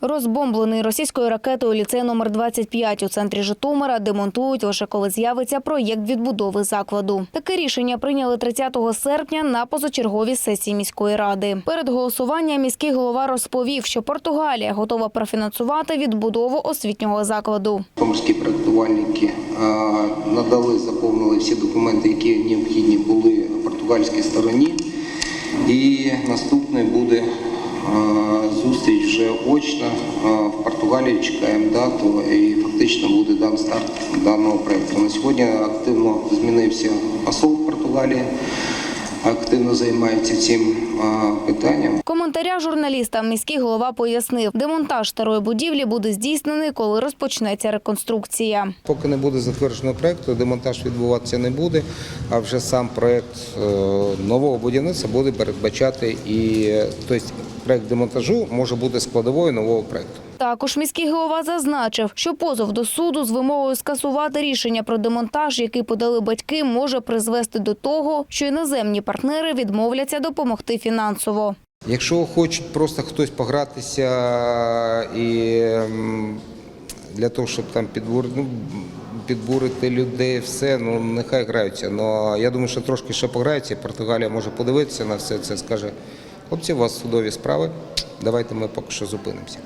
Розбомблений російською ракетою ліцей номер 25 у центрі Житомира демонтують лише коли з'явиться проєкт відбудови закладу. Таке рішення прийняли 30 серпня на позачерговій сесії міської ради. Перед голосуванням міський голова розповів, що Португалія готова профінансувати відбудову освітнього закладу. Комерські проектувальники е, надали, заповнили всі документи, які необхідні були португальській стороні. І наступний буде е, вже очна е, в Португалії. Чекаємо дату і фактично буде дан старт даного проекту. На сьогодні активно змінився посол в Португалії, активно займається цим питанням. В коментарях журналістам міський голова пояснив, демонтаж старої будівлі буде здійснений, коли розпочнеться реконструкція. Поки не буде затвердженого проєкту, демонтаж відбуватися не буде, а вже сам проєкт е, нового будівництва буде передбачати і е, тобто проєкт демонтажу може бути складовою нового проєкту. Також міський голова зазначив, що позов до суду з вимогою скасувати рішення про демонтаж, який подали батьки, може призвести до того, що іноземні партнери відмовляться допомогти фінансово. Якщо хочуть просто хтось погратися і для того, щоб там підбурити, ну, підбурити людей, все, ну нехай граються. Ну я думаю, що трошки ще пограються, Португалія може подивитися на все це, скаже, хлопці, у вас судові справи, давайте ми поки що зупинимося.